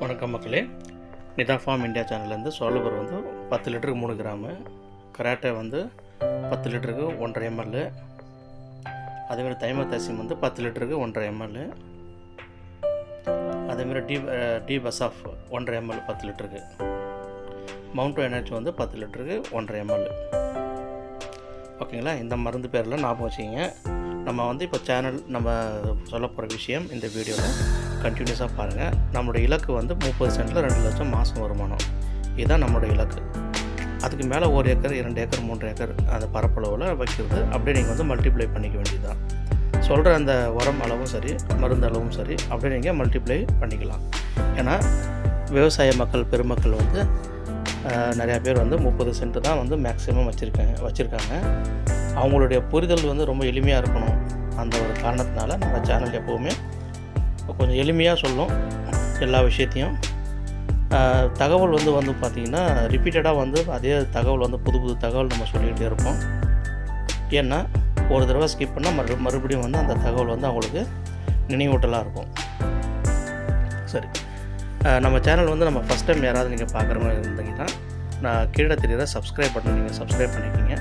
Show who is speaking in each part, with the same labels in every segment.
Speaker 1: வணக்கம் மக்களே. Nita farm India சேனல்லேருந்து சோழபர் வந்து பத்து லிட்டருக்கு மூணு கிராமு. கராட்டை வந்து பத்து லிட்டருக்கு ஒன்றரை எம்எல். அதேமாதிரி தைமத்தசிம் வந்து பத்து லிட்டருக்கு ஒன்றரை எம்எல். அதேமாதிரி டி டி பஸ் ஆஃப் ஒன்றரை எம்எல் பத்து லிட்டருக்கு. மவுண்டோ எனர்ஜி வந்து பத்து லிட்டருக்கு ஒன்றரை எம்எல். ஓகேங்களா? இந்த மருந்து பேரில் ஞாபகம் வச்சுக்கிங்க. நம்ம வந்து இப்போ சேனல் நம்ம சொல்ல போகிற விஷயம் இந்த வீடியோவில் கண்டினியூஸாக பாருங்கள் நம்மளுடைய இலக்கு வந்து முப்பது சென்ட்டில் ரெண்டு லட்சம் மாதம் வருமானம். இதுதான் நம்மளுடைய இலக்கு. அதுக்கு மேலே ஒரு ஏக்கர் இரண்டு ஏக்கர் மூன்று ஏக்கர் அந்த பரப்பளவில் வைக்கிறது. அப்படியே நீங்கள் வந்து மல்டிப்ளை பண்ணிக்க வேண்டியதுதான். சொல்கிற அந்த உரம் அளவும் சரி மருந்து அளவும் சரி அப்படியே நீங்கள் மல்டிப்ளை பண்ணிக்கலாம். ஏன்னா விவசாய மக்கள் பெருமக்கள் வந்து நிறையா பேர் வந்து முப்பது சென்ட்டு தான் வந்து மேக்ஸிமம் வச்சுருக்காங்க வச்சுருக்காங்க. அவங்களுடைய புரிதல் வந்து ரொம்ப எளிமையாக இருக்கணும். அந்த ஒரு காரணத்தினால நம்ம சேனல் எப்போவுமே கொஞ்சம் எளிமையாக சொல்லும் எல்லா விஷயத்தையும். தகவல் வந்து வந்து பார்த்திங்கன்னா ரிப்பீட்டடாக வந்து அதே தகவல் வந்து புது புது தகவல் நம்ம சொல்லிக்கிட்டே இருப்போம். ஏன்னா ஒரு தடவை ஸ்கிப் பண்ணால் மறு மறுபடியும் வந்து அந்த தகவல் வந்து அவங்களுக்கு நினைவூட்டலாக இருக்கும். சரி. நம்ம சேனல் வந்து நம்ம ஃபஸ்ட் டைம் யாராவது நீங்கள் பார்க்குற மாதிரி இருந்தீங்கன்னா நான் கீழே தெரியுற சப்ஸ்கிரைப் பட்டன் நீங்கள் சப்ஸ்கிரைப் பண்ணிக்கிங்க.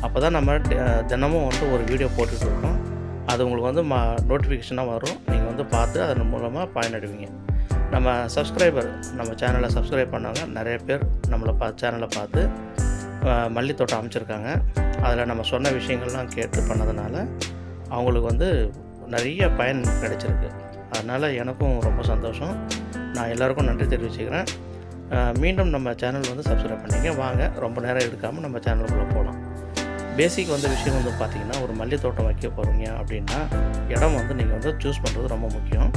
Speaker 1: அப்போ தான் நம்ம தி- தினமும் வந்து ஒரு வீடியோ போட்டுட்ருக்கோம் அது உங்களுக்கு வந்து மா நோட்டிஃபிகேஷனாக வரும். நீங்கள் வந்து பார்த்து அதன் மூலமாக பயனடைவீங்க. நம்ம சப்ஸ்கிரைபர் நம்ம சேனலை சப்ஸ்கிரைப் பண்ணவங்க நிறைய பேர் நம்மளை பா சேனலை பார்த்து மல்லித்தோட்டம் அமைச்சிருக்காங்க. அதில் நம்ம சொன்ன விஷயங்கள்லாம் கேட்டு பண்ணதுனால அவங்களுக்கு வந்து நிறைய பயன் கிடைச்சிருக்கு. அதனால் எனக்கும் ரொம்ப சந்தோஷம். நான் எல்லாருக்கும் நன்றி தெரிவிச்சுக்கிறேன். மீண்டும் நம்ம சேனல் வந்து சப்ஸ்கிரைப் பண்ணிங்க வாங்க ரொம்ப நேரம் எடுக்காமல் நம்ம சேனலுக்குள்ளே போகலாம் பேசிக் வந்து விஷயம் வந்து பார்த்தீங்கன்னா ஒரு மல்லி தோட்டம் வைக்க போகிறீங்க அப்படின்னா இடம் வந்து நீங்கள் வந்து சூஸ் பண்ணுறது ரொம்ப முக்கியம்.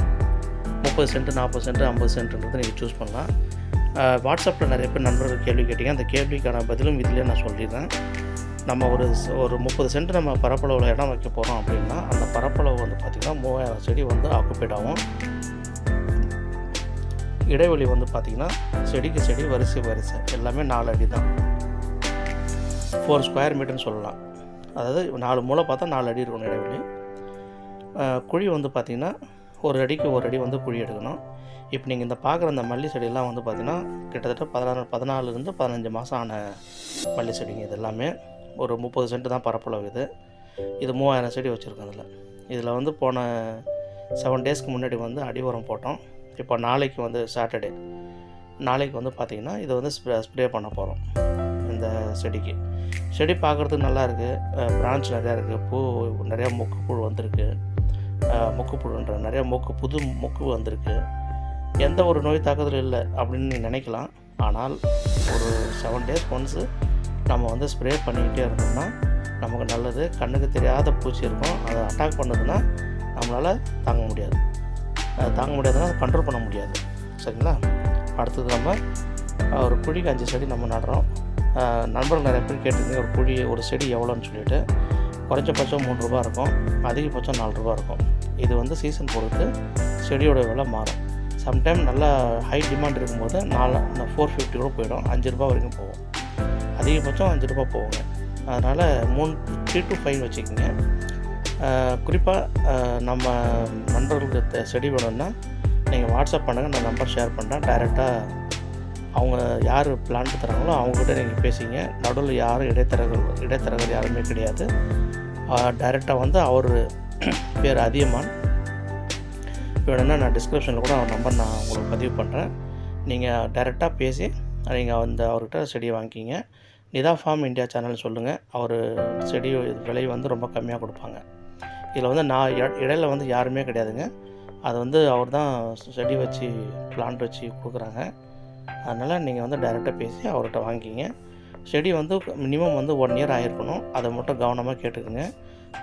Speaker 1: முப்பது சென்ட் நாற்பது சென்ட் ஐம்பது சென்ட்ன்றது நீங்கள் சூஸ் பண்ணலாம். வாட்ஸ்அப்பில் நிறைய பேர் நண்பர்கள் கேள்வி கேட்டீங்க. அந்த கேள்விக்கான பதிலும் இதிலே நான் சொல்லிடுறேன். நம்ம ஒரு ஒரு முப்பது சென்ட் நம்ம பரப்பளவில் இடம் வைக்க போகிறோம் அப்படின்னா அந்த பரப்பளவு வந்து பார்த்திங்கன்னா மூவாயிரம் செடி வந்து ஆக்குப்பைட் ஆகும். இடைவெளி வந்து பார்த்திங்கன்னா செடிக்கு செடி வரிசை வரிசை. எல்லாமே நாலு அடி தான் ஃபோர் ஸ்கொயர் மீட்டர்னு சொல்லலாம். அதாவது நாலு மூளை பார்த்தா நாலு அடி இருக்கணும் இடைவெளி. குழி வந்து பார்த்திங்கன்னா ஒரு அடிக்கு ஒரு அடி வந்து குழி எடுக்கணும். இப்போ நீங்கள் இந்த பார்க்குற அந்த மல்லி செடியெல்லாம் வந்து பார்த்திங்கன்னா கிட்டத்தட்ட பதினாறு பதினாலுலேருந்து பதினஞ்சு மாதம் ஆன மல்லி செடிங்க இது எல்லாமே. ஒரு முப்பது சென்ட் தான் பரப்பளவு இது. இது மூவாயிரம் செடி வச்சுருக்கோம் அதில் இதில் வந்து போன செவன் டேஸ்க்கு முன்னாடி வந்து அடி உரம் போட்டோம். இப்போ நாளைக்கு வந்து சாட்டர்டே நாளைக்கு வந்து பார்த்திங்கன்னா இதை வந்து ஸ்ப்ரே ஸ்ப்ரே பண்ண போகிறோம் அந்த செடிக்கு. செடி பார்க்குறதுக்கு நல்லா இருக்குது பிரான்ச் நிறையா இருக்குது பூ நிறையா மொக்குப்புழு வந்திருக்கு. மொக்குப்புழுன்ற புழுன்ற நிறையா மொக்கு புது மொக்கு வந்திருக்கு. எந்த ஒரு நோய் தாக்குதலும் இல்லை அப்படின்னு நீ நினைக்கலாம். ஆனால் ஒரு செவன் டேஸ் ஒன்ஸு நம்ம வந்து ஸ்ப்ரே பண்ணிக்கிட்டே இருந்தோம்னா நமக்கு நல்லது. கண்ணுக்கு தெரியாத பூச்சி இருக்கும். அதை அட்டாக் பண்ணுதுன்னா நம்மளால் தாங்க முடியாது. அது தாங்க முடியாதுன்னா அதை கண்ட்ரோல் பண்ண முடியாது. சரிங்களா? அடுத்தது நம்ம ஒரு குழிக்கு அஞ்சு செடி நம்ம நடுறோம். நண்பர்கள் நிறைய பேர் கேட்டிருந்தீங்க ஒரு குழி ஒரு செடி எவ்வளோன்னு சொல்லிட்டு. குறைஞ்சபட்சம் மூணு ரூபா இருக்கும். அதிகபட்சம் நாலு ரூபா இருக்கும். இது வந்து சீசன் பொறுத்து செடியோட விலை மாறும். சம்டைம் நல்லா ஹை டிமாண்ட் இருக்கும்போது நாலு அந்த ஃபோர் ஃபிஃப்டி கூட போயிடும். அஞ்சு ரூபா வரைக்கும் போகும். அதிகபட்சம் அஞ்சு ரூபா போகுங்க. அதனால் மூணு த்ரீ டு ஃபைவ் வச்சுக்கோங்க. குறிப்பாக நம்ம நண்பர்களுக்கு செடி வேணும்னா நீங்கள் வாட்ஸ்அப் பண்ணுங்கள் நான் நம்பர் ஷேர் பண்ணுறேன் டைரெக்டாக அவங்க யார் பிளான் தராங்களோ அவங்ககிட்ட நீங்கள் பேசிங்க. நடுவில் யாரும் இடைத்தரகர் இடைத்தரகர் யாருமே கிடையாது. டைரெக்டாக வந்து அவர் பேர் அதியமான். வேணும்னா நான் டிஸ்கிரிப்ஷனில் கூட அவர் நம்பர் நான் உங்களுக்கு பதிவு பண்ணுறேன் நீங்கள் டைரெக்டாக பேசி நீங்கள் அந்த அவர்கிட்ட செடியை வாங்கிக்கிங்க. நிதா ஃபார்ம் இந்தியா சேனல் சொல்லுங்கள் அவர் செடி விலை வந்து ரொம்ப கம்மியாக கொடுப்பாங்க. இதில் வந்து நான் இடையில வந்து யாருமே கிடையாதுங்க. அது வந்து அவர் தான் செடி வச்சு பிளான்ட் வச்சு கொடுக்குறாங்க. அதனால் நீங்கள் வந்து டைரெக்டாக பேசி அவர்கிட்ட வாங்கிக்கிங்க. செடி வந்து மினிமம் வந்து ஒன் இயர் ஆகிருக்கணும் அதை மட்டும் கவனமாக கேட்டுக்குங்க.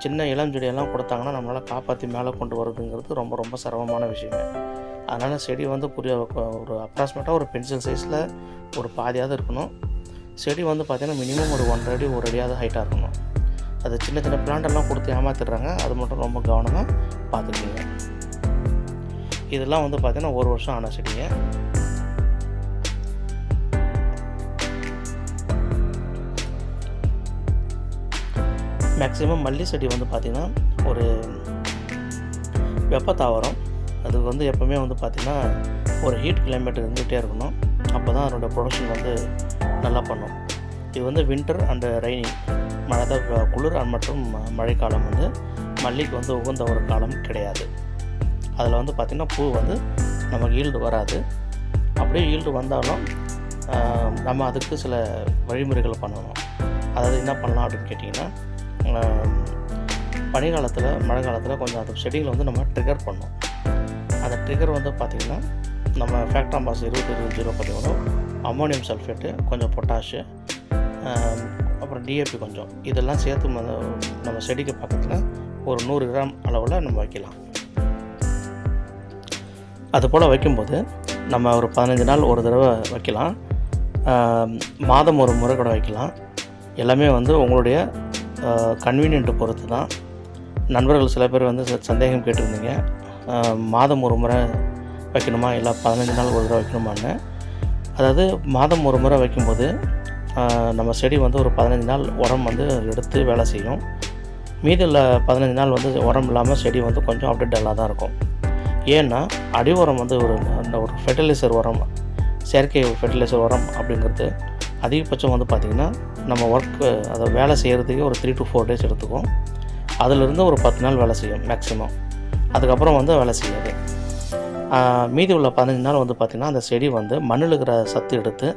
Speaker 1: சின்ன இளம் செடியெல்லாம் கொடுத்தாங்கன்னா நம்மளால் காப்பாற்றி மேலே கொண்டு வரதுங்கிறது ரொம்ப ரொம்ப சிரமமான விஷயங்க. அதனால் செடி வந்து புரிய ஒரு அப்ராக்சிமேட்டாக ஒரு பென்சில் சைஸில் ஒரு பாதியாவது இருக்கணும். செடி வந்து பார்த்திங்கன்னா மினிமம் ஒரு ஒன்றரை அடி ஒரு அடியாவது ஹைட்டாக இருக்கணும். அது சின்ன சின்ன பிளான்ட்டெல்லாம் கொடுத்து ஏமாத்திடுறாங்க. அது மட்டும் ரொம்ப கவனமாக பார்த்துக்கிங்க இதெல்லாம் வந்து பார்த்திங்கன்னா ஒரு வருஷம் ஆன செடிங்க. மேக்ஸிமம் மல்லி செடி வந்து பார்த்திங்கன்னா ஒரு வெப்ப தாவரம். அது வந்து எப்போவுமே வந்து பார்த்திங்கன்னா ஒரு ஹீட் கிளைமேட் இருந்துகிட்டே இருக்கணும். அப்போ தான் அதனோட ப்ரொடக்ஷன் வந்து நல்லா பண்ணும். இது வந்து வின்டர் அண்டு ரெய்னிங் மழை தான் குளிர் மற்றும் ம- மழைக்காலம் வந்து மல்லிக்கு வந்து உகந்த ஒரு காலம் கிடையாது. அதில் வந்து பார்த்திங்கன்னா பூ வந்து நமக்கு ஈல்டு வராது. அப்படியே ஈல்டு வந்தாலும் நம்ம அதுக்கு சில வழிமுறைகள் பண்ணணும். அதாவது என்ன பண்ணலாம் அப்படின்னு கேட்டிங்கன்னா பனி காலத்தில் மழை காலத்தில் கொஞ்சம் அந்த செடிகளை வந்து நம்ம ட்ரிகர் பண்ணோம். அந்த ட்ரிகர் வந்து பார்த்திங்கன்னா நம்ம ஃபேக்டாம்பாஸ் இருபத்தி இருபது ஜீரோ பதிமூணு அம்மோனியம் சல்ஃபேட்டு கொஞ்சம் பொட்டாஷு அப்புறம் டிஏபி கொஞ்சம். இதெல்லாம் சேர்த்து ம- நம்ம செடிக்கு பக்கத்தில் ஒரு நூறு கிராம் அளவில் நம்ம வைக்கலாம். அது போல் வைக்கும்போது நம்ம ஒரு பதினஞ்சு நாள் ஒரு தடவை வைக்கலாம். மாதம் ஒரு முறை கூட வைக்கலாம். எல்லாமே வந்து உங்களுடைய கன்வீனியன்ட்டை பொறுத்து தான் நண்பர்கள் சில பேர் வந்து சந்தேகம் கேட்டிருந்தீங்க. மாதம் ஒரு முறை வைக்கணுமா? இல்லை பதினஞ்சு நாள் ஒரு தடவை வைக்கணுமான்னு. அதாவது மாதம் ஒரு முறை வைக்கும்போது நம்ம செடி வந்து ஒரு பதினஞ்சு நாள் உரம் வந்து எடுத்து வேலை செய்யும். மீதி உள்ள பதினஞ்சு நாள் வந்து உரம் இல்லாமல் செடி வந்து கொஞ்சம் அப்படியே டல்லாக தான் இருக்கும். ஏன்னா அடி உரம் வந்து ஒரு அந்த ஒரு ஃபெர்டிலைசர் உரம் செயற்கை ஃபெர்டிலைசர் உரம் அப்படிங்கிறது அதிகபட்சம் வந்து பார்த்திங்கன்னா நம்ம ஒர்க்கு அதை வேலை செய்கிறதுக்கே ஒரு த்ரீ டு ஃபோர் டேஸ் எடுத்துக்கும் அதிலிருந்து ஒரு பத்து நாள் வேலை செய்யும் மேக்ஸிமம் அதுக்கப்புறம் வந்து வேலை செய்யாது. மீதி உள்ள பதினஞ்சு நாள் வந்து பார்த்திங்கன்னா அந்த செடி வந்து மண்ணில் இருக்கிற சத்து எடுத்து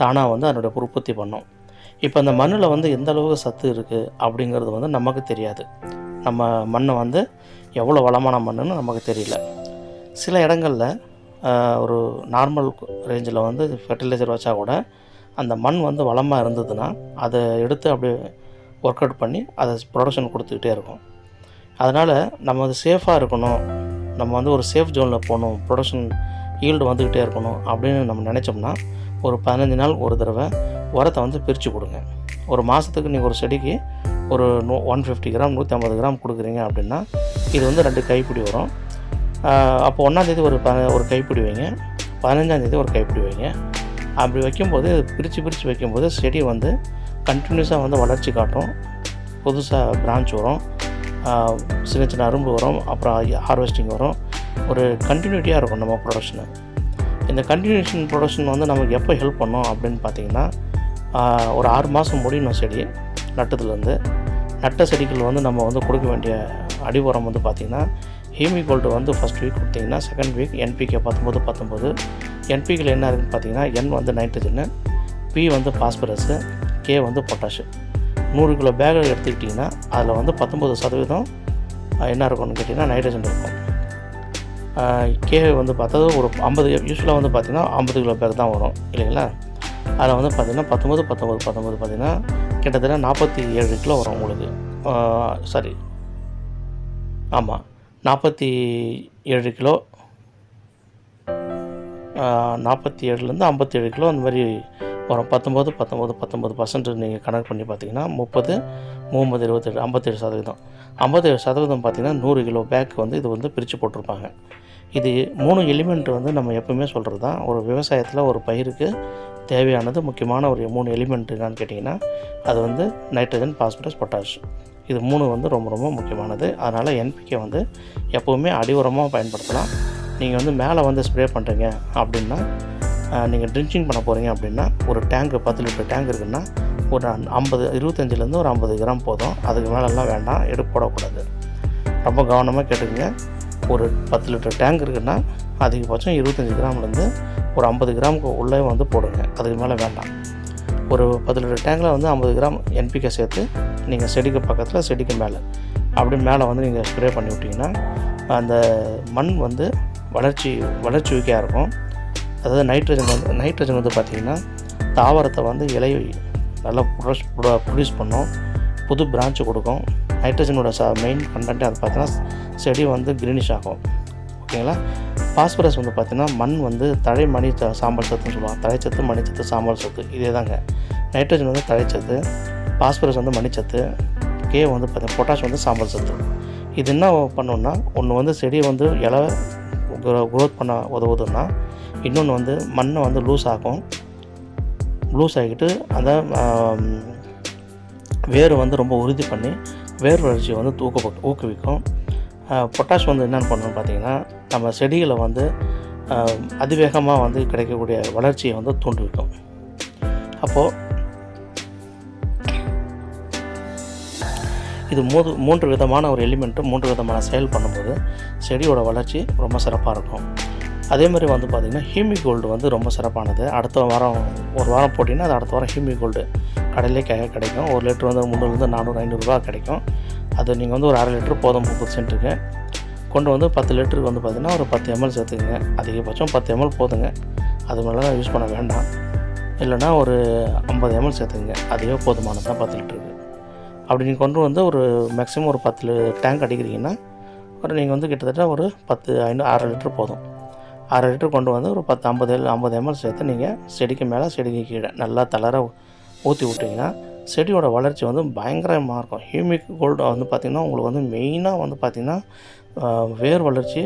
Speaker 1: தானாக வந்து அதனுடைய உற்பத்தி பண்ணும். இப்போ அந்த மண்ணில் வந்து எந்த அளவுக்கு சத்து இருக்குது அப்படிங்கிறது வந்து நமக்கு தெரியாது. நம்ம மண்ணை வந்து எவ்வளோ வளமான மண்ணுன்னு நமக்கு தெரியல. சில இடங்களில் ஒரு நார்மல் ரேஞ்சில் வந்து ஃபெர்டிலைசர் வச்சா கூட அந்த மண் வந்து வளமாக இருந்ததுன்னா அதை எடுத்து அப்படியே ஒர்க் அவுட் பண்ணி அதை ப்ரொடக்ஷன் கொடுத்துக்கிட்டே இருக்கும். அதனால் நம்ம அது சேஃபாக இருக்கணும். நம்ம வந்து ஒரு சேஃப் ஜோனில் போகணும். ப்ரொடக்ஷன் ஈல்டு வந்துக்கிட்டே இருக்கணும் அப்படின்னு நம்ம நினச்சோம்னா ஒரு பதினஞ்சு நாள் ஒரு தடவை உரத்தை வந்து பிரித்து கொடுங்க. ஒரு மாதத்துக்கு நீங்கள் ஒரு செடிக்கு ஒரு நூ ஒன் ஃபிஃப்டி கிராம் நூற்றி ஐம்பது கிராம் கொடுக்குறீங்க அப்படின்னா இது வந்து ரெண்டு கைப்பிடி வரும் அப்போ ஒன்றாந்தேதி ஒரு ப ஒரு கைப்பிடி வைங்க. பதினஞ்சாந்தேதி ஒரு கைப்பிடி வைங்க. அப்படி வைக்கும்போது பிரித்து பிரித்து வைக்கும்போது செடி வந்து கண்டினியூஸாக வந்து வளர்ச்சி காட்டும். புதுசாக பிரான்ச் வரும். சின்ன சின்ன அரும்பு வரும். அப்புறம் ஹார்வெஸ்டிங் வரும். ஒரு கண்டினியூட்டியாக இருக்கும் நம்ம ப்ரொடக்ஷனு இந்த கண்டினியூஷன் ப்ரொடக்ஷன் வந்து நமக்கு எப்போ ஹெல்ப் பண்ணும் அப்படின்னு பார்த்தீங்கன்னா ஒரு ஆறு மாதம் முடியணும் செடி நட்டத்துலேருந்து நட்ட செடிகள் வந்து நம்ம வந்து கொடுக்க வேண்டிய அடி உரம் வந்து பார்த்திங்கன்னா ஹீமிகோல்டு வந்து ஃபஸ்ட் வீக் கொடுத்திங்கன்னா செகண்ட் வீக் என்பிகே பத்தொம்போது பத்தொம்போது என்பிகள் என்ன இருக்குன்னு பார்த்தீங்கன்னா என் வந்து நைட்ரஜனு பி வந்து பாஸ்பரஸு கே வந்து பொட்டாஷு நூறு கிலோ பேக் எடுத்துக்கிட்டிங்கன்னா அதில் வந்து பத்தொம்பது சதவீதம் என்ன இருக்கும்னு கேட்டிங்கன்னா நைட்ரஜன் இருக்கும். கே வந்து பார்த்தா ஒரு ஐம்பது யூஸ்வலாக வந்து பார்த்திங்கன்னா ஐம்பது கிலோ பேக் தான் வரும் இல்லைங்களா? அதில் வந்து பார்த்திங்கன்னா பத்தொம்பது பத்தொம்பது பத்தொம்பது பார்த்திங்கன்னா கிட்டத்தட்ட நாற்பத்தி ஏழு கிலோ வரும் உங்களுக்கு. சாரி ஆமாம் நாற்பத்தி ஏழு கிலோ நாற்பத்தி ஏழுலேருந்து ஐம்பத்தி ஏழு கிலோ அந்த மாதிரி வரும். பத்தொம்போது பத்தொம்போது பத்தொம்போது பர்சன்ட் நீங்கள் கணக்கு பண்ணி பார்த்தீங்கன்னா முப்பது முப்பது இருபத்தேழு ஐம்பத்தேழு சதவீதம். ஐம்பத்தேழு சதவீதம் பார்த்தீங்கன்னா நூறு கிலோ பேக் வந்து இது வந்து பிரித்து போட்டிருப்பாங்க. இது மூணு எலிமெண்ட் வந்து நம்ம எப்பவுமே சொல்கிறது தான். ஒரு விவசாயத்தில் ஒரு பயிருக்கு தேவையானது முக்கியமான ஒரு மூணு எலிமெண்ட் என்னன்னு கேட்டிங்கன்னா அது வந்து நைட்ரஜன் பாஸ்பரஸ் பொட்டாஷ் இது மூணு வந்து ரொம்ப ரொம்ப முக்கியமானது. அதனால் என்பிகே வந்து எப்போவுமே அடி உரமாக பயன்படுத்தலாம். நீங்கள் வந்து மேலே வந்து ஸ்ப்ரே பண்ணுறீங்க அப்படின்னா நீங்கள் ட்ரின்ச்சிங் பண்ண போகிறீங்க அப்படின்னா ஒரு டேங்க்கு பத்து லிட்டர் டேங்க் இருக்குன்னா ஒரு ஐம்பது இருபத்தஞ்சிலேருந்து ஒரு ஐம்பது கிராம் போதும். அதுக்கு மேலெல்லாம் வேண்டாம் எடுப்பு போடக்கூடாது. ரொம்ப கவனமாக கேட்டுக்கங்க. ஒரு பத்து லிட்டர் டேங்க் இருக்குன்னா அதிகபட்சம் இருபத்தஞ்சி கிராம்லேருந்து ஒரு ஐம்பது கிராமுக்கு உள்ளே வந்து போடுங்க. அதுக்கு மேலே வேண்டாம். ஒரு பத்து லிட்டர் டேங்கில் வந்து ஐம்பது கிராம் என்பிகே சேர்த்து நீங்கள் செடிக்கு பக்கத்தில் செடிக்கு மேலே. அப்படி மேலே வந்து நீங்கள் ஸ்ப்ரே பண்ணி விட்டிங்கன்னா அந்த மண் வந்து வளர்ச்சி வளர்ச்சி ஊக்கியாக இருக்கும். அதாவது நைட்ரஜன் வந்து நைட்ரஜன் வந்து பார்த்திங்கன்னா தாவரத்தை வந்து இலை நல்லா ப்ரொடஸ் ப்ரொடியூஸ் பண்ணும். புது பிரான்ச்சு கொடுக்கும். நைட்ரஜனோட ச மெயின் கண்டென்ட் அது பார்த்தீங்கன்னா செடி வந்து க்ரீனிஷ் ஆகும். ஓகேங்களா பாஸ்பரஸ் வந்து பார்த்திங்கன்னா மண் வந்து தழை மணி ச- சாம்பல் சத்துன்னு சொல்லுவாங்க. தழைச்சத்து மணிச்சத்து சாம்பல் சத்து இதே தாங்க. நைட்ரஜன் வந்து தழைச்சத்து பாஸ்பரஸ் வந்து மணிச்சத்து கே வந்து பார்த்திங்கன்னா பொட்டாஷ் வந்து சாம்பல் சத்து. இது என்ன பண்ணுன்னா ஒன்று வந்து செடி வந்து இலை க்ரோத் பண்ண உதவுதுன்னா இன்னொன்று வந்து மண்ணை வந்து லூஸ் ஆகும் லூஸ் ஆகிக்கிட்டு அந்த வேர் வந்து ரொம்ப உறுதி பண்ணி வேர் வளர்ச்சியை வந்து ஊக்கப்பட்டு ஊக்குவிக்கும். பொட்டாஷ் வந்து என்னென்னு பண்ணணும்னு பார்த்தீங்கன்னா நம்ம செடிகளை வந்து அதிவேகமாக வந்து கிடைக்கக்கூடிய வளர்ச்சியை வந்து தூண்டுவிக்கும். அப்போது இது மூது மூன்று விதமான ஒரு எலிமெண்ட்டு மூன்று விதமான செயல் பண்ணும்போது செடியோட வளர்ச்சி ரொம்ப சிறப்பாக இருக்கும். அதே மாதிரி வந்து பார்த்திங்கன்னா ஹீமி கோல்டு வந்து ரொம்ப சிறப்பானது. அடுத்த வாரம் ஒரு வாரம் போட்டிங்கன்னா அது அடுத்த வாரம் ஹீமி கோல்டு கடையிலே க கிடைக்கும். ஒரு லிட்டர் வந்து முந்நூறுலேருந்து நானூறு ஐநூறுரூவா கிடைக்கும். அது நீங்கள் வந்து ஒரு அரை லிட்டர் போதும் முப்பது சென்ட்டுக்கு கொண்டு வந்து பத்து லிட்டருக்கு வந்து பார்த்திங்கன்னா ஒரு பத்து எம்எல் சேர்த்துக்குங்க. அதிகபட்சம் பத்து எம்எல் போதுங்க. அது மேலே யூஸ் பண்ண வேண்டாம். இல்லைன்னா ஒரு ஐம்பது எம்எல் சேர்த்துக்குங்க. அதுவே போதுமானது தான் பத்து லிட்டருக்கு. அப்படி நீங்கள் கொண்டு வந்து ஒரு மேக்ஸிமம் ஒரு பத்து டேங்க் அடிக்கிறீங்கன்னா ஒரு நீங்கள் வந்து கிட்டத்தட்ட ஒரு பத்து ஐநூறு அரை லிட்டர் போதும். அரை லிட்டர் கொண்டு வந்து ஒரு பத்து ஐம்பது ஐம்பது எம்எல் சேர்த்து நீங்கள் செடிக்கு மேலே செடிக்கு கீழே நல்லா தளர ஊற்றி விட்டிங்கன்னா செடியோட வளர்ச்சி வந்து பயங்கரமாக இருக்கும். ஹியூமிக் கோல்டு வந்து பார்த்திங்கன்னா உங்களுக்கு வந்து மெயினாக வந்து பார்த்திங்கன்னா வேர் வளர்ச்சி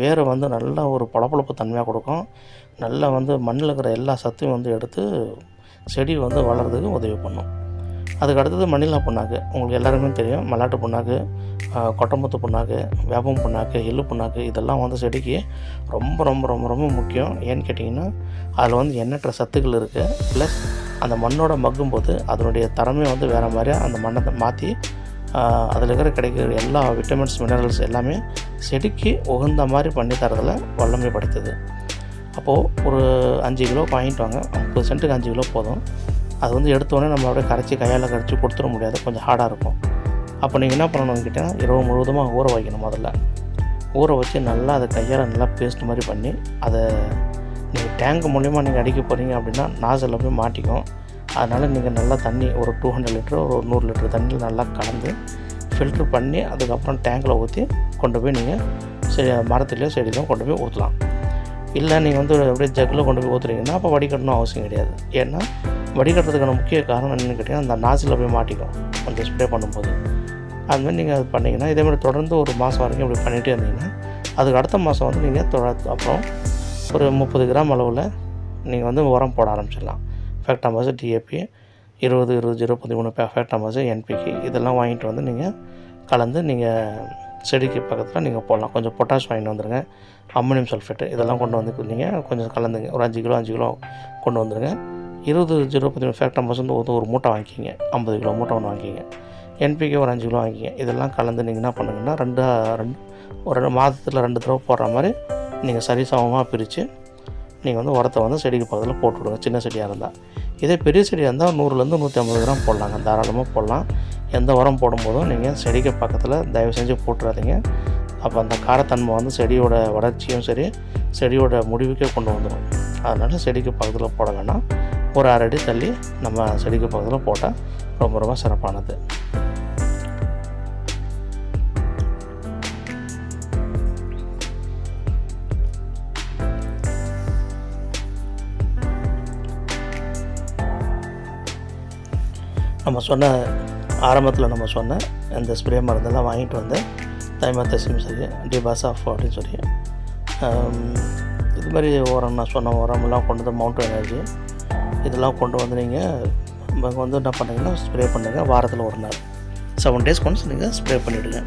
Speaker 1: வேரை வந்து நல்லா ஒரு பளபளப்பு தன்மையாக கொடுக்கும். நல்லா வந்து மண்ணில் இருக்கிற எல்லா சத்தையும் வந்து எடுத்து செடி வந்து வளர்கிறதுக்கு உதவி பண்ணும். அதுக்கு அடுத்தது மணிலா புண்ணாக்கு. உங்களுக்கு எல்லாருக்குமே தெரியும். மல்லாட்டு புண்ணாக்கு கொட்டமுத்து புண்ணாக்கு வேப்பம் புண்ணாக்கு எள்ளு புண்ணாக்கு இதெல்லாம் வந்து செடிக்கு ரொம்ப ரொம்ப ரொம்ப ரொம்ப முக்கியம். ஏன்னு கேட்டிங்கன்னா அதில் வந்து எண்ணற்ற சத்துக்கள் இருக்குது ப்ளஸ் அந்த மண்ணோட மக்கும்போது அதனுடைய தரமே வந்து வேறு மாதிரி அந்த மண்ணை மாற்றி அதில் இருக்கிற கிடைக்கிற எல்லா விட்டமின்ஸ் மினரல்ஸ் எல்லாமே செடிக்கு உகந்த மாதிரி பண்ணி தரதில் வல்லமை படுத்துது. அப்போது ஒரு அஞ்சு கிலோ வாங்கிட்டு வாங்க. முப்பது சென்ட்டுக்கு அஞ்சு கிலோ போதும். அது வந்து எடுத்தோடனே நம்ம அப்படியே கரைச்சி கையால் கரைச்சி கொடுத்துட முடியாது. கொஞ்சம் ஹார்டாக இருக்கும். அப்போ நீங்கள் என்ன பண்ணணும்னு கேட்டால் இரவு முழுவதுமாக ஊற வைக்கணும் முதல்ல. ஊற வச்சு நல்லா அதை கையால் நல்லா பேஸ்ட் மாதிரி பண்ணி அதை நீங்கள் டேங்க் மூலிமா நீங்கள் அடிக்க போகிறீங்க அப்படின்னா நாசில் போய் மாட்டிக்கும். அதனால் நீங்கள் நல்லா தண்ணி ஒரு டூ ஹண்ட்ரட் லிட்டர் ஒரு நூறு லிட்டர் தண்ணியில் நல்லா கலந்து ஃபில்ட்ரு பண்ணி அதுக்கப்புறம் டேங்கில் ஊற்றி கொண்டு போய் நீங்கள் செடி மரத்துலேயோ செடியிலையும் கொண்டு போய் ஊற்றலாம் இல்லை நீங்கள் வந்து அப்படியே ஜக்கில் கொண்டு போய் ஊற்றுறீங்கன்னா அப்போ வடிகட்டணும் அவசியம் கிடையாது. ஏன்னா வடிகட்டுறதுக்கான முக்கிய காரணம் என்னென்னு கேட்டிங்கன்னா அந்த நாசில் போய் மாட்டிக்கும். அந்த ஸ்ப்ரே பண்ணும்போது. அதுமாதிரி நீங்கள் அது பண்ணிங்கன்னா இதேமாதிரி தொடர்ந்து ஒரு மாதம் வரைக்கும் இப்படி பண்ணிகிட்டே இருந்தீங்கன்னா அதுக்கு அடுத்த மாதம் வந்து நீங்கள் தொட அப்புறம் ஒரு முப்பது கிராம் அளவில் நீங்கள் வந்து உரம் போட ஆரம்பிச்சிடலாம். ஃபேக்டாமாஸ் டிஏபி இருபது இருபது ஜீரோ பதிமூணு ஃபேக்டாமாஸ் என்பிக்கு இதெல்லாம் வாங்கிட்டு வந்து நீங்கள் கலந்து நீங்கள் செடிக்கு பக்கத்தில் நீங்கள் போடலாம். கொஞ்சம் பொட்டாஷ் வாங்கிட்டு வந்துடுங்க அம்மோனியம் சல்ஃபேட்டு இதெல்லாம் கொண்டு வந்து நீங்கள் கொஞ்சம் கலந்துங்க. ஒரு அஞ்சு கிலோ அஞ்சு கிலோ கொண்டு வந்துடுங்க இருபது ஜீரோ பதிமூணு ஃபேக்டாமாஸ் வந்து ஒரு ஒரு மூட்டை வாங்கிக்கிங்க. ஐம்பது கிலோ மூட்டை ஒன்று வாங்கிக்கிங்க. என்பிகே ஒரு அஞ்சு கிலோ வாங்கிக்கிங்க. இதெல்லாம் கலந்து நீங்கள் என்ன பண்ணுங்கன்னா ரெண்டு ரெண்டு ஒரு ரெண்டு மாதத்தில் ரெண்டு தடவை போடுற மாதிரி நீங்கள் சரிசமமாக பிரித்து நீங்கள் வந்து உரத்தை வந்து செடிக்கு பக்கத்தில் போட்டு விடுங்க. சின்ன செடியாக இருந்தால் இதே பெரிய செடியாக இருந்தால் நூறுலேருந்து நூற்றி ஐம்பது கிராம் போடலாங்க. தாராளமாக போடலாம். எந்த உரம் போடும்போதும் நீங்கள் செடிக்கு பக்கத்தில் தயவு செஞ்சு போட்டுறாதீங்க. அப்போ அந்த காரத்தன்மை வந்து செடியோட வளர்ச்சியும் சரி செடியோட முடிவுக்கே கொண்டு வந்துடும் அதனால் செடிக்கு பக்கத்தில் போட வேணாம். ஒரு அரை அடி தள்ளி நம்ம செடிக்கு பக்கத்தில் போட்டால் ரொம்ப ரொம்ப சிறப்பானது. நம்ம சொன்ன ஆரம்பத்தில் நம்ம சொன்ன அந்த ஸ்ப்ரே மருந்தெல்லாம் வாங்கிட்டு வந்து தைமத்தசிம் சரி ஆஃப் அப்படின்னு சொல்லி. இது மாதிரி உரம் நான் சொன்ன உரமெல்லாம் கொண்டு வந்து மவுண்ட் எனர்ஜி இதெல்லாம் கொண்டு வந்து நீங்கள் வந்து என்ன பண்ணுங்கன்னா ஸ்ப்ரே பண்ணுங்கள் வாரத்தில் ஒரு நாள். செவன் டேஸ் ஒன்ஸ் நீங்கள் ஸ்ப்ரே பண்ணிவிடுங்க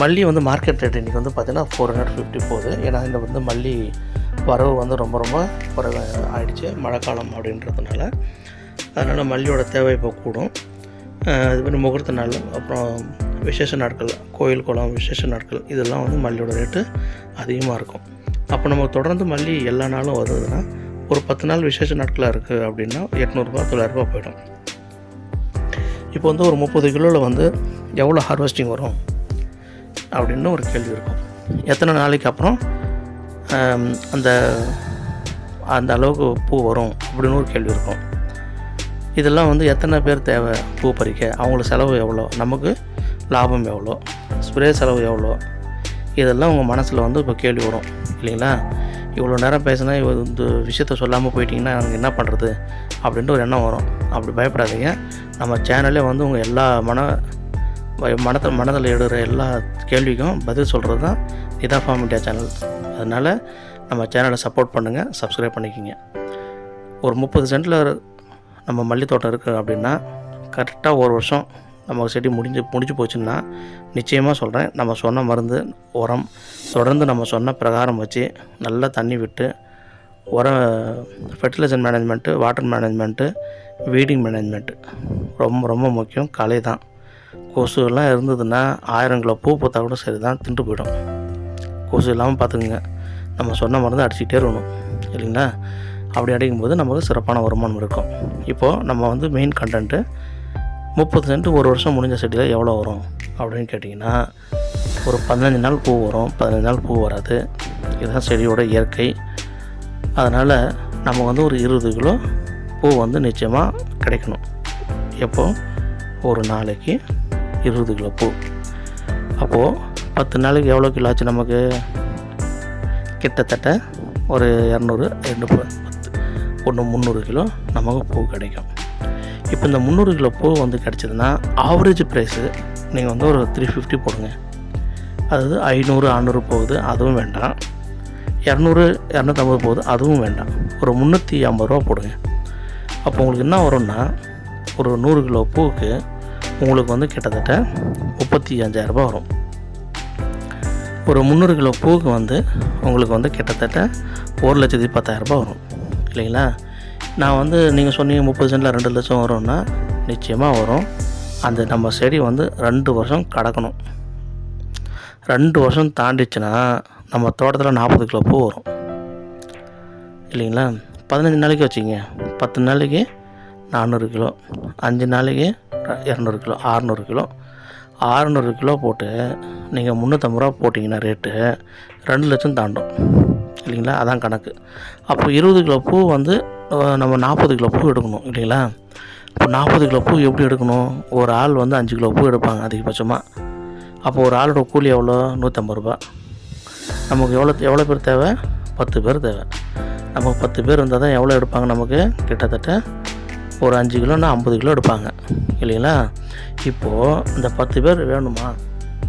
Speaker 1: மல்லி வந்து மார்க்கெட் ரேட் இன்றைக்கி வந்து பார்த்தீங்கன்னா ஃபோர் ஹண்ட்ரட் ஃபிஃப்டி போகுது. ஏன்னா இந்த வந்து மல்லி வரவு வந்து ரொம்ப ரொம்ப குறைவாக ஆயிடுச்சு. மழைக்காலம் அப்படின்றதுனால. அதனால் மல்லியோட தேவை இப்போ கூடும். அதுமாதிரி மாதிரி முகூர்த்த நாள் அப்புறம் விசேஷ நாட்கள் கோயில் குளம் விசேஷ நாட்கள் இதெல்லாம் வந்து மல்லியோட ரேட்டு அதிகமாக இருக்கும். அப்போ நம்ம தொடர்ந்து மல்லி எல்லா நாளும் வருதுன்னா ஒரு பத்து நாள் விசேஷ நாட்களாக இருக்குது அப்படின்னா எட்நூறுபா தொள்ளாயிரரூபா போயிடும். இப்போ வந்து ஒரு முப்பது கிலோவில் வந்து எவ்வளோ ஹார்வெஸ்டிங் வரும்? அப்படின்னு ஒரு கேள்வி இருக்கும். எத்தனை நாளைக்கு அப்புறம் அந்த அந்த அளவுக்கு பூ வரும் அப்படின்னு ஒரு கேள்வி இருக்கும். இதெல்லாம் வந்து எத்தனை பேர் தேவை? பூ பறிக்க. அவங்களுக்கு செலவு எவ்வளோ? நமக்கு லாபம் எவ்வளோ? ஸ்ப்ரே செலவு எவ்வளோ? இதெல்லாம் உங்கள் மனசில் வந்து இப்போ கேள்வி வரும். இல்லைங்களா? இவ்வளோ நேரம் பேசினா இவ இந்த விஷயத்த சொல்லாமல் போயிட்டீங்கன்னா எனக்கு என்ன பண்ணுறது அப்படின்ட்டு ஒரு எண்ணம் வரும். அப்படி பயப்படாதீங்க. நம்ம சேனலே வந்து உங்கள் எல்லா மன மனத்தில் மனதில் எடுகிற எல்லா கேள்விக்கும் பதில் சொல்கிறது தான் இதா ஃபார்ம் இண்டியா சேனல் அதனால் நம்ம சேனலை சப்போர்ட் பண்ணுங்கள் சப்ஸ்கிரைப் பண்ணிக்கிங்க. ஒரு முப்பது சென்ட்டில் நம்ம மல்லி தோட்டம் இருக்குது அப்படின்னா கரெக்டாக ஒரு வருஷம் நமக்கு செடி முடிஞ்சு முடிஞ்சு போச்சுன்னா நிச்சயமாக சொல்கிறேன் நம்ம சொன்ன மருந்து உரம் தொடர்ந்து நம்ம சொன்ன பிரகாரம் வச்சு நல்லா தண்ணி விட்டு உரம் fertilizer management water management weeding management ரொம்ப ரொம்ப முக்கியம் களை தான். கொசுலாம் இருந்ததுன்னா ஆயிரம் கிலோ பூ பூத்தா கூட சரி தான் தின்ட்டு போயிடும். கொசு இல்லாமல் பார்த்துக்குங்க. நம்ம சொன்ன மருந்து அடிச்சுக்கிட்டே இருக்கணும். இல்லைங்களா? அப்படி அடிக்கும்போது நமக்கு சிறப்பான வருமானம் இருக்கும். இப்போது நம்ம வந்து மெயின் கண்டென்ட்டு முப்பது சென்ட் ஒரு வருஷம் முடிஞ்ச செடியில் எவ்வளோ வரும்? அப்படின்னு கேட்டிங்கன்னா ஒரு பதினஞ்சு நாள் பூ வரும். பதினஞ்சு நாள் பூ வராது. இதுதான் செடியோட இயற்கை. அதனால் நமக்கு வந்து ஒரு இருபது கிலோ பூ வந்து நிச்சயமாக கிடைக்கணும். எப்போது ஒரு நாளைக்கு இருபது கிலோ பூ. அப்போது பத்து நாளைக்கு எவ்வளோ கிலோ ஆச்சு நமக்கு? கிட்டத்தட்ட ஒரு இரநூறு ரெண்டு பூ ஒன்று முந்நூறு கிலோ நமக்கு பூ கிடைக்கும். இப்போ இந்த முந்நூறு கிலோ பூ வந்து கிடச்சிதுன்னா ஆவரேஜ் ப்ரைஸு நீங்கள் வந்து ஒரு த்ரீ ஃபிஃப்டி போடுங்க. அதாவது ஐநூறு அறநூறு போகுது அதுவும் வேண்டாம். இரநூறு இரநூத்தம்பது போகுது அதுவும் வேண்டாம். ஒரு முந்நூற்றி ஐம்பது ரூபா போடுங்க. அப்போ உங்களுக்கு என்ன வரும்னா ஒரு நூறு கிலோ பூவுக்கு உங்களுக்கு வந்து கிட்டத்தட்ட முப்பத்தி அஞ்சாயிரரூபா வரும். ஒரு முந்நூறு கிலோ பூவுக்கு வந்து உங்களுக்கு வந்து கிட்டத்தட்ட ஒரு லட்சத்தி பத்தாயிரரூபா வரும். இல்லைங்களா? நான் வந்து நீங்கள் சொன்னீங்க முப்பது சென்டில் ரெண்டு லட்சம் வரும்னா நிச்சயமாக வரும். அந்த நம்ம செடி வந்து ரெண்டு வருஷம் கடக்கணும். ரெண்டு வருஷம் தாண்டிச்சுன்னா நம்ம தோட்டத்தில் நாற்பது கிலோ பூ வரும். இல்லைங்களா? பதினஞ்சு நாளைக்கு வச்சுங்க பத்து நாளைக்கு நானூறு கிலோ. அஞ்சு நாளைக்கு இரநூறு கிலோ ஆறுநூறு கிலோ. ஆறுநூறு கிலோ போட்டு நீங்கள் முந்நூற்றம்பது ரூபா போட்டிங்கன்னா ரேட்டு ரெண்டு லட்சம் தாண்டும். இல்லைங்களா? அதான் கணக்கு. அப்போ இருபது கிலோ பூ வந்து நம்ம நாற்பது கிலோ பூ எடுக்கணும் இல்லைங்களா? இப்போ நாற்பது கிலோ பூ எப்படி எடுக்கணும்? ஒரு ஆள் வந்து அஞ்சு கிலோ பூ எடுப்பாங்க அதிகபட்சமாக அப்போ ஒரு ஆளோட கூலி எவ்வளோ? நூற்றம்பது ரூபா. நமக்கு எவ்வளோ எவ்வளோ பேர் தேவை? பத்து பேர் தேவை. நமக்கு பத்து பேர் இருந்தால் தான் எவ்வளோ எடுப்பாங்க நமக்கு? கிட்டத்தட்ட ஒரு அஞ்சு கிலோன்னா ஐம்பது கிலோ எடுப்பாங்க இல்லைங்களா? இப்போது இந்த பத்து பேர் வேணுமா?